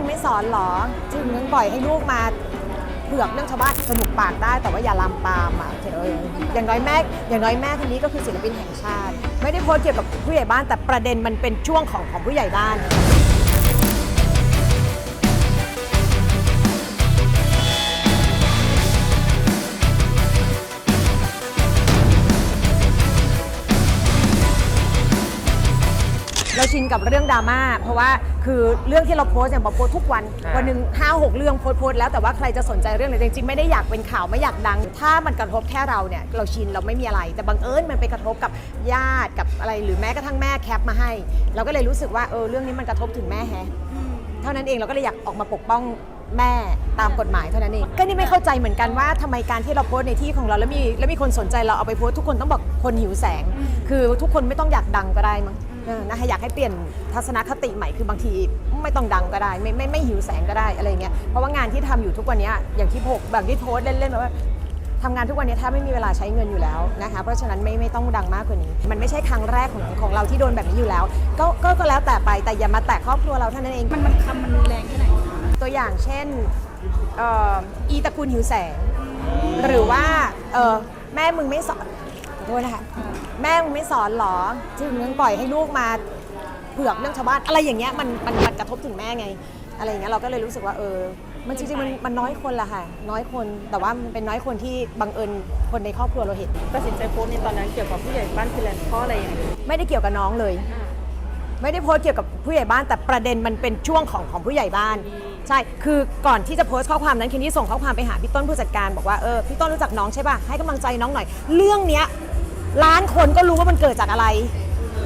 มึงไม่สอนหรอจึงมึงปล่อยให้ลูกมาเผือกเรื่องชาวบ้านสนุกปากได้แต่ว่าอย่าลามปามอะเอออย่างน้อยแม่อย่างน้อยแม่คนนี้ก็คือศิลปินแห่งชาติ ไม่ได้โพสเกี่ยวกับผู้ใหญ่บ้านแต่ประเด็นมันเป็นช่วงของของผู้ใหญ่บ้าน เราชินกับเรื่องดราม่าเพราะว่าคือเรื่องที่เราโพสต์เนี่ยเราโพสต์ทุกวันอ่า วันหนึ่งห้าหกเรื่องโพสต์โพสต์แล้วแต่ว่าใครจะสนใจเรื่องไหนจริงๆไม่ได้อยากเป็นข่าวไม่อยากดัง ถ้ามันกระทบแค่เราเนี่ยเราชินเราไม่มีอะไร แต่บังเอิญมันไปกระทบกับญาติกับอะไรหรือแม้กระทั่งแม่แคปมาให้ เราก็เลยรู้สึกว่าเออเรื่องนี้มันกระทบถึงแม่แฮะ เท่านั้นเองเราก็เลยอยากออกมาปกป้องแม่ตามกฎหมายเท่านั้นเอง ก็นี่ไม่เข้าใจเหมือนกันว่าทำไมการที่เราโพสต์ในที่ของเราแล้วมีแล้วมีคนสนใจเราเอาไปโพสต์ทุกคนต้องบอกคนหิวแสง คือทุกคนไม่ต้องอยากดังก็ได้มั้ง เออนะคะอยากให้เปลี่ยนทัศนคติใหม่คือบางทีไม่ต้องดังก็ได้ ไม่ไม่ไม่หิวแสงก็ได้อะไรเงี้ยเพราะว่างานที่ทำอยู่ทุกวันเนี้ยอย่างที่โพกแบบที่โพสต์เล่นๆแบบว่าทำงานทุกวันนี้แทบไม่มีเวลาใช้เงินอยู่แล้วนะคะเพราะฉะนั้นไม่ไม่ต้องดังมากกว่านี้ มันไม่ใช่ครั้งแรกของของเราที่โดนแบบนี้อยู่แล้วก็ก็ก็แล้วแต่ไปแต่อย่ามาแตะครอบครัวเราเท่านั้นเอง มันมันคำมันรุนแรงแค่ไหนตัวอย่างเช่นเอ่ออีตระกูลหิวแสง หรือว่าเออแม่มึงไม่สอน ขอโทษนะคะแม่มึงไม่สอนเหรอจึงมึงปล่อยให้ลูกมาเผือกเรื่องชาวบ้านอะไรอย่างเงี้ยมันมันมันกระทบถึงแม่ไง อะไรอย่างเงี้ยเราก็เลยรู้สึกว่าเออ มันจริงๆมันมันน้อยคนละค่ะ น้อยคนแต่ว่ามันเป็นน้อยคนที่บังเอิญคนในครอบครัวเราเห็นตัดสินใจโพสต์ในตอนนั้นเกี่ยวกับผู้ใหญ่บ้านคืออะไรเพราะอะไรยังไงไม่ได้เกี่ยวกับน้องเลย ไม่ได้โพสต์เกี่ยวกับผู้ใหญ่บ้านแต่ประเด็นมันเป็นช่วงของของผู้ใหญ่บ้าน ใช่ คือก่อนที่จะโพสต์ข้อความนั้นเคนนี่ส่งข้อความไปหาพี่ต้นผู้จัดการบอกว่าเออพี่ต้นรู้จักน้องใช่ป่ะให้กำลังใจน้องหน่อย เรื่องเนี้ย ล้านคนก็รู้ว่ามันเกิดจากอะไร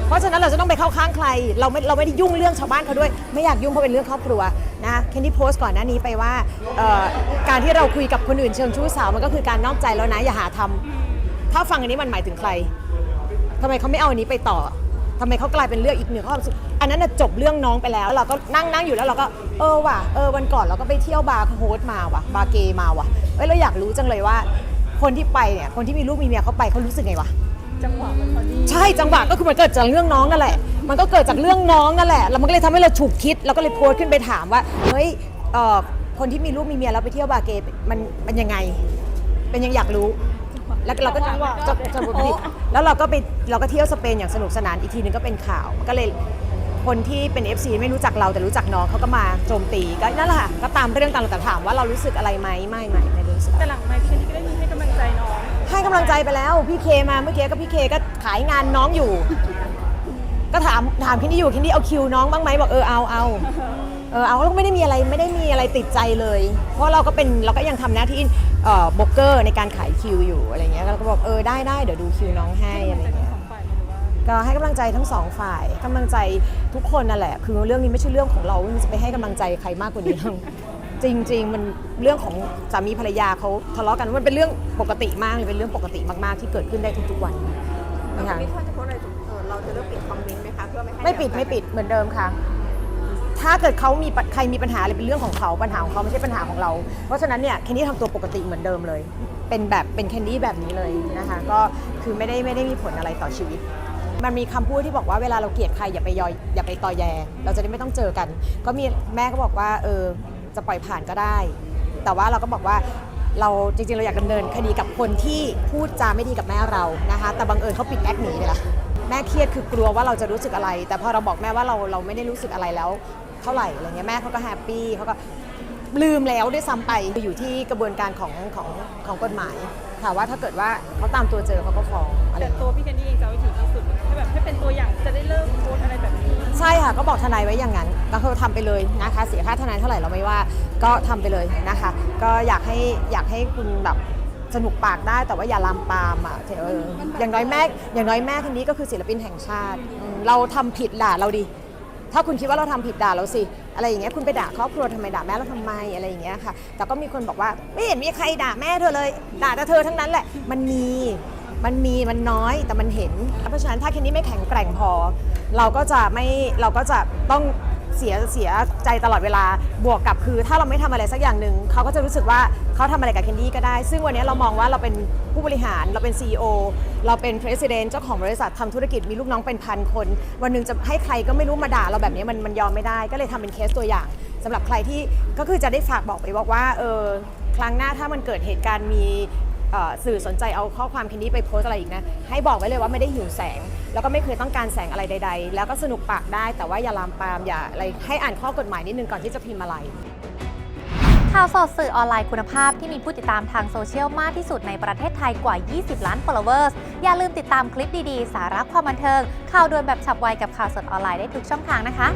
เพราะฉะนั้นเราจะต้องไปเข้าข้างใคร เราไม่เราไม่ได้ยุ่งเรื่องชาวบ้านเขาด้วย ไม่อยากยุ่งเพราะเป็นเรื่องครอบครัวนะเคนนี่โพสต์ก่อนหน้านี้ไปว่าการที่เราคุยกับคนอื่นเชิงชู้สาวมันก็คือการนอกใจแล้วนะอย่าหาทำถ้าฟังอันนี้มันหมายถึงใครทำไมเขาไม่เอาอันนี้ไปต่อทำไมเขากลายเป็นเรื่องอีกหนึ่งข้อความสุขอันนั้นจบเรื่องน้องไปแล้ว เราก็นั่งนั่งอยู่แล้วเราก็เออว่ะเออวันก่อนเราก็ไปเที่ยวบาร์โฮสมาว่ะบาร์เกย์มาว่ะเอ้ยเราอยากรู้จังเลยว่า คนที่ไปเนี่ยคนที่มีลูกมีเมียเขาไปเขารู้สึกไงวะ จังหวะมันพอดีใช่จังหวะก็คือมันเกิดจากเรื่องน้องนั่นแหละ มันก็เกิดจากเรื่องน้องนั่นแหละ แล้วมันก็เลยทำให้เราฉุกคิด แล้วก็เลยโพสต์ขึ้นไปถามว่า เฮ้ยเอ่อคนที่มีลูกมีเมียแล้วไปเที่ยวบาร์เกย์มันมันยังไง เป็นยังอยากรู้ แล้วเราก็จะจะจะผิดแล้วเราก็ไปเราก็เที่ยวสเปนอย่างสนุกสนานอีกทีนึงก็เป็นข่าว ก็เลยคนที่เป็น FC ไม่รู้จักเราแต่รู้จักน้องเขาก็มาโจมตีก็นั่นแหละค่ะก็ตามเรื่องตามแต่ถามว่าเรารู้สึกอะไรไหมไม่ไม่ไม่รู้สึก แต่หลังไมค์พี่เคนนี่ก็ได้มีให้กำลังใจน้อง ให้กำลังใจไปแล้ว พี่เคมาเมื่อกี้ก็พี่เคก็ขายงานน้องอยู่ ก็ถามถามคินดี้อยู่คินดี้เอาคิวน้องบ้างไหมบอกเออเอาเอาเออเอาแล้วก็ไม่ได้มีอะไรไม่ได้มีอะไรติดใจเลย เพราะเราก็เป็นเราก็ยังทำหน้าที่เอ่อโบรกเกอร์ในการขายคิวอยู่อะไรเงี้ยเราก็บอกเออได้ได้เดี๋ยวดูคิวน้องให้อะไรเงี้ยก็ให้กำลังใจทั้งสองฝ่ายกำลังใจทุกคนนั่นแหละ คือเรื่องนี้ไม่ใช่เรื่องของเรามันจะไปให้กำลังใจใครมากกว่านี้ จริง ๆ มันเรื่องของสามีภรรยาเขาทะเลาะกันมันเป็นเรื่องปกติมากเลยเป็นเรื่องปกติมากๆที่เกิดขึ้นได้ทุกๆวันนะคะไม่ถ้าจะโพสต์อะไรเออเราจะเลิกปิดคอมเมนต์ไหมคะเพื่อไม่ให้ไม่ปิดไม่ปิดเหมือนเดิมค่ะ ถ้าเกิดเขามีปัญใครมีปัญหาอะไรเป็นเรื่องของเขาปัญหาของเขาไม่ใช่ปัญหาของเรา เพราะฉะนั้นเนี่ยแคนดี้ทำตัวปกติเหมือนเดิมเลย เป็นแบบเป็นแคนดี้แบบนี้เลยนะคะก็คือไม่ได้ไม่ได้มีผลอะไรต่อชีวิต มันมีคำพูดที่บอกว่าเวลาเราเกลียดใครอย่าไปยอยอย่าไปตอแย เราจะได้ไม่ต้องเจอกัน ก็มีแม่ก็บอกว่าเออ จะปล่อยผ่านก็ได้ แต่ว่าเราก็บอกว่าเราจริงๆ เราอยากดำเนินคดีกับคนที่พูดจาไม่ดีกับแม่เรานะคะ แต่บังเอิญเขาปิดแอคหนีไปละแม่เครียดคือกลัวว่าเราจะรู้สึกอะไร แต่พอเราบอกแม่ว่าเราเราไม่ได้รู้สึกอะไรแล้ว เท่าไหร่อะไรเงี้ยแม่เขาก็แฮปปี้เขาก็ลืมแล้วด้วยซ้ำไปอยู่ที่กระบวนการของของของกฎหมายค่ะว่าถ้าเกิดว่าเขาตามตัวเจอเขาก็ฟ้องอะไรแต่ตัวพี่เคนนี่เองจะเอาให้ถึงที่สุดให้แบบ ช่ค่ะก็บอกทนายไว้อย่างนั้นก็คือทำไปเลยนะคะ เสียค่าทนายเท่าไหร่เราไม่ว่าก็ทำไปเลยนะคะ ก็อยากให้อยากให้คุณแบบสนุกปากได้แต่ว่าอย่าลามปามอะเอออย่างน้อยแม่อย่างน้อยแม่คนนี้ก็คือศิลปินแห่งชาติอืมเราทำผิดด่าเราดิ ถ้าคุณคิดว่าเราทำผิดด่าเราสิ อะไรอย่างเงี้ยคุณไปด่าครอบครัวทำไมด่าแม่เราทำไมอะไรอย่างเงี้ยค่ะ แต่ก็มีคนบอกว่าไม่เห็นมีใครด่าแม่เธอเลย ด่าแต่เธอทั้งนั้นแหละ มันมี มันมีมันน้อยแต่มันเห็น เพราะฉะนั้นถ้าเคนนี่ไม่แข็งแกร่งพอ เราก็จะไม่เราก็จะต้องเสียเสียใจตลอดเวลาบวกกับคือถ้าเราไม่ทำอะไรสักอย่างหนึ่งเขาก็จะรู้สึกว่าเขาทำอะไรกับเคนดี้ก็ได้ ซึ่งวันนี้เรามองว่าเราเป็นผู้บริหารเราเป็น CEO เราเป็น President เจ้าของบริษัททำธุรกิจมีลูกน้องเป็นพันคน วันหนึ่งจะให้ใครก็ไม่รู้มาด่าเราแบบนี้มันมันยอมไม่ได้ ก็เลยทำเป็นเคสตัวอย่างสำหรับใครที่ก็คือจะได้ฝากบอกไปบอกว่าเออครั้งหน้าถ้ามันเกิดเหตุการณ์มี สื่อสนใจเอาข้อความคินนี้ไปโพสอะไรอีกนะ ให้บอกไว้เลยว่าไม่ได้หิวแสง แล้วก็ไม่เคยต้องการแสงอะไรใด ๆ แล้วก็สนุกปากได้แต่ว่าอย่าลามปามอย่าอะไรให้อ่านข้อกฎหมายนิดนึงก่อนที่จะพิมพ์อะไรข่าวสดสื่อออนไลน์คุณภาพที่มีผู้ติดตามทางโซเชียลมากที่สุดในประเทศไทยกว่า 20 ล้าน followers อย่าลืมติดตามคลิปดี ๆ สาระความบันเทิง ข่าวด่วนแบบฉับไวกับข่าวสดออนไลน์ได้ทุกช่องทางนะคะ